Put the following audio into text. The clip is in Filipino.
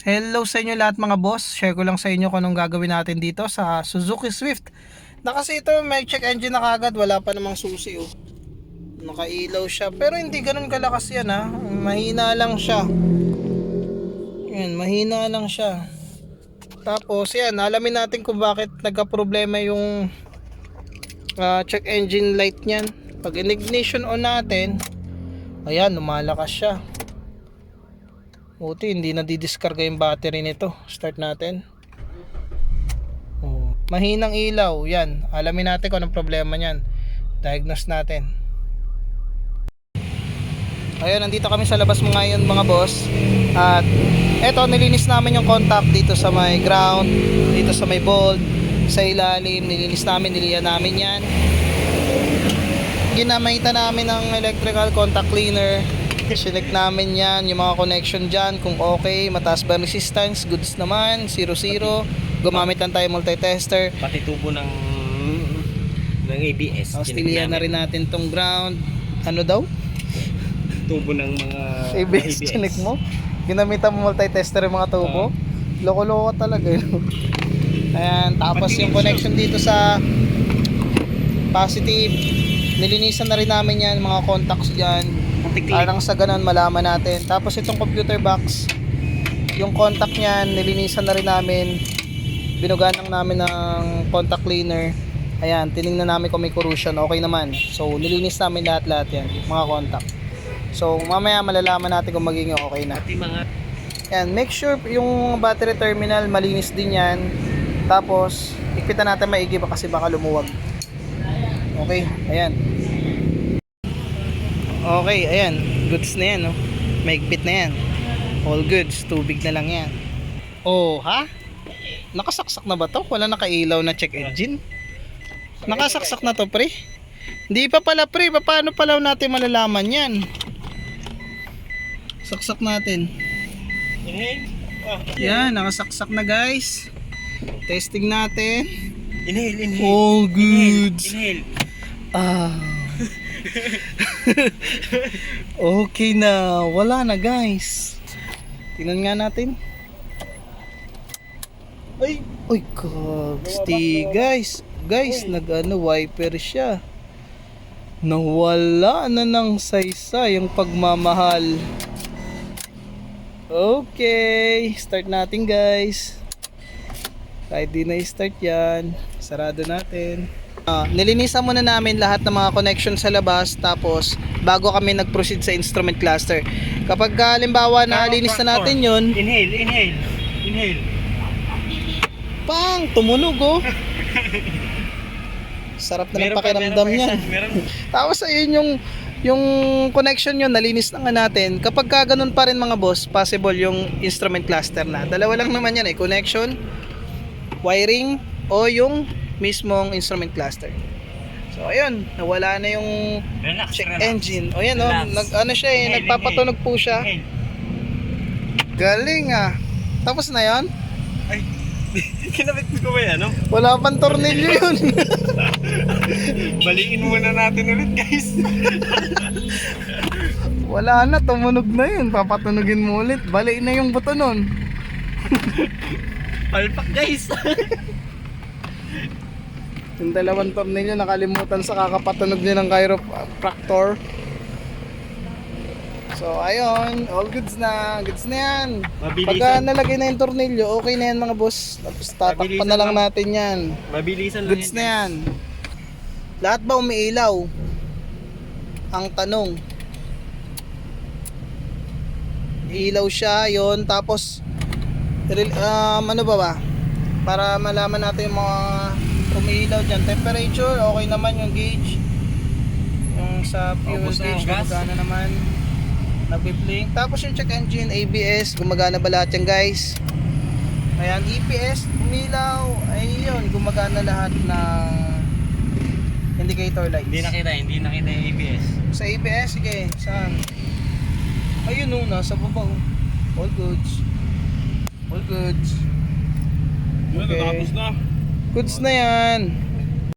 Hello sa inyo lahat mga boss. Share ko lang sa inyo kung anong gagawin natin dito sa Suzuki Swift. Na kasi ito may check engine na kagad, wala pa namang susi oh. Nakailaw siya, pero hindi ganun kalakas yan ha. Mahina lang siya. Yan, mahina lang siya. Tapos yan, alamin natin kung bakit nagka-problema yung ah, check engine light niyan. Pag ignition on natin, ayan, lumalakas siya. Buti hindi na didiskarga yung battery nito. Start natin. Oh. Mahinang ilaw. Yan. Alamin natin kung anong problema niyan. Diagnose natin. Ayun, nandito kami sa labas mo ngayon mga boss. At eto, nilinis namin yung contact dito sa may ground, dito sa may bolt, sa ilalim. Nilinis namin, niliyan namin yan. Ginamita namin ng electrical contact cleaner. Sinek namin yan, yung mga connection dyan, kung okay, mataas ba resistance, goods naman, 0-0. Gumamit lang tayo multitester. Pati tubo ng ng ABS. Tapos tilihan na rin natin tong ground. Ano daw? Tubo ng mga ABS, chinek mo? Ginamitan mo multitester yung mga tubo? Loko-loko talaga yun. Ayan, tapos yung connection dito sa positive. Nilinisan na rin namin yan, mga contacts dyan. Putik Parang sa ganun malaman natin. Tapos itong computer box, yung contact niyan, nilinisan na rin namin. Binugan lang namin ng contact cleaner. Ayan, tiningnan namin kung may corrosion. Okay naman. So, nilinis namin lahat-lahat yan, mga contact. So, mamaya malalaman natin kung magiging okay na. Pati mga Ayan, make sure yung battery terminal malinis din yan. Tapos, ikpitan natin maigi ba kasi baka lumuwag. Okay, ayan. Okay, ayan. Goods na yan, no? Maigpit na yan. All goods, tubig na lang yan. Oh, ha? Nakasaksak na ba to? Wala nakailaw na check engine? Nakasaksak na to, pre? Hindi pa pala, pre. Paano pala natin malalaman yan? Saksak natin. inhale. Oh, Yan, nakasaksak na guys. Testing natin. inhale, inhale. All goods. Inhale. Ah. okay na. Wala na guys. Tingnan nga natin. Ay, Uy, kagsti guys. Guys, nag-ano, wiper siya. Nawala na ng saysa yung pagmamahal. Okay, start natin guys. Kahit di na start yan, sarado natin. Ah, nilinisan muna namin lahat ng mga connection sa labas tapos bago kami nag-proceed sa instrument cluster. Kapag ah, halimbawa na linis na natin yun, Inhale, inhale. Inhale. pang, tumunog oh. Sarap na ng Meron pakiramdam pa niyan. Tapos ayun yung yung connection yun nalinis na nga natin. Kapag ka ganun pa rin mga boss, possible yung instrument cluster na. Dalawa lang naman yan eh, connection, wiring o yung mismong instrument cluster. So ayun, nawala na yung Relax, check relax. engine. O yan oh, nag ano siya eh, Inhale, nagpapatunog po siya. Inhale. Galing ah. Tapos na yon? Ay, kinabit ko ba yan, ano? Wala pang tornilyo yun. Balikin muna natin ulit, guys. Wala na, tumunog na yun. Papatunogin mo ulit. Bali na yung buto nun. Palpak, guys. Yung dalawang tornilyo nakalimutan sa kakapatunog niya ng chiropractor. So ayun, all goods na. Goods na yan. Mabilisan. Pagka nalagay na yung tornilyo, okay na yan mga boss. Tapos tatakpan na lang lang. natin yan. Mabilisan lang Goods na yan. Lahat ba umiilaw? Ang tanong. Ilaw siya, yon Tapos, um, ano ba ba? Para malaman natin yung mga umiilaw dyan. Temperature, okay naman yung gauge. Yung sa fuel na gauge, gas. gumagana naman. Nagbi-blink. Tapos yung check engine, ABS, gumagana ba lahat yan guys? Ayan, EPS, umilaw. Ayun, gumagana lahat ng indicator lights. Hindi nakita, hindi nakita yung ABS. Sa ABS, sige, saan? Ayun oh, nasa baba oh. All goods. All goods. Yun, Okay. natapos na. Goods na yan.